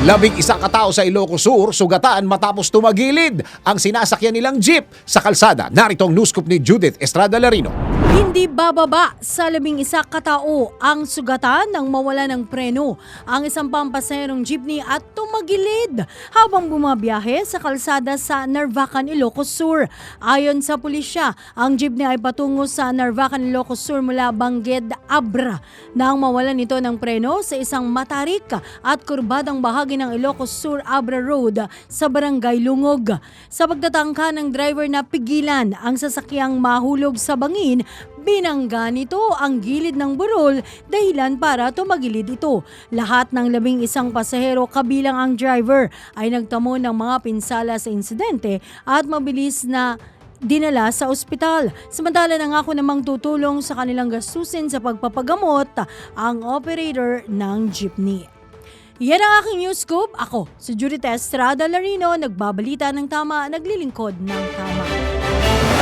Labing isang katao sa Ilocos Sur, sugatan matapos tumagilid ang sinasakyan nilang jeep sa kalsada. Narito ang news scoop ni Judith Estrada Larino. Hindi bababa sa labing isa katao ang sugatan ng mawala ng preno ang isang pampaserong jeepney at tumagilid habang bumabiyahe sa kalsada sa Narvacan, Ilocos Sur. Ayon sa pulisya, ang jeepney ay patungo sa Narvacan, Ilocos Sur mula Bangged, Abra nang mawalan nito ng preno sa isang matarik at kurbadang bahagi ng Ilocos Sur Abra Road sa Barangay Lungog. Sa pagtatangka ng driver na pigilan ang sasakyang mahulog sa bangin, binangga nito ang gilid ng burol dahilan para tumagilid ito. Lahat ng labing isang pasahero kabilang ang driver ay nagtamo ng mga pinsala sa insidente at mabilis na dinala sa ospital. Samantala nangako namang tutulong sa kanilang gastusin sa pagpapagamot ang operator ng jeepney. Yan ang aking news scoop. Ako, si Judith Estrada Larino, nagbabalita ng tama, naglilingkod ng tama.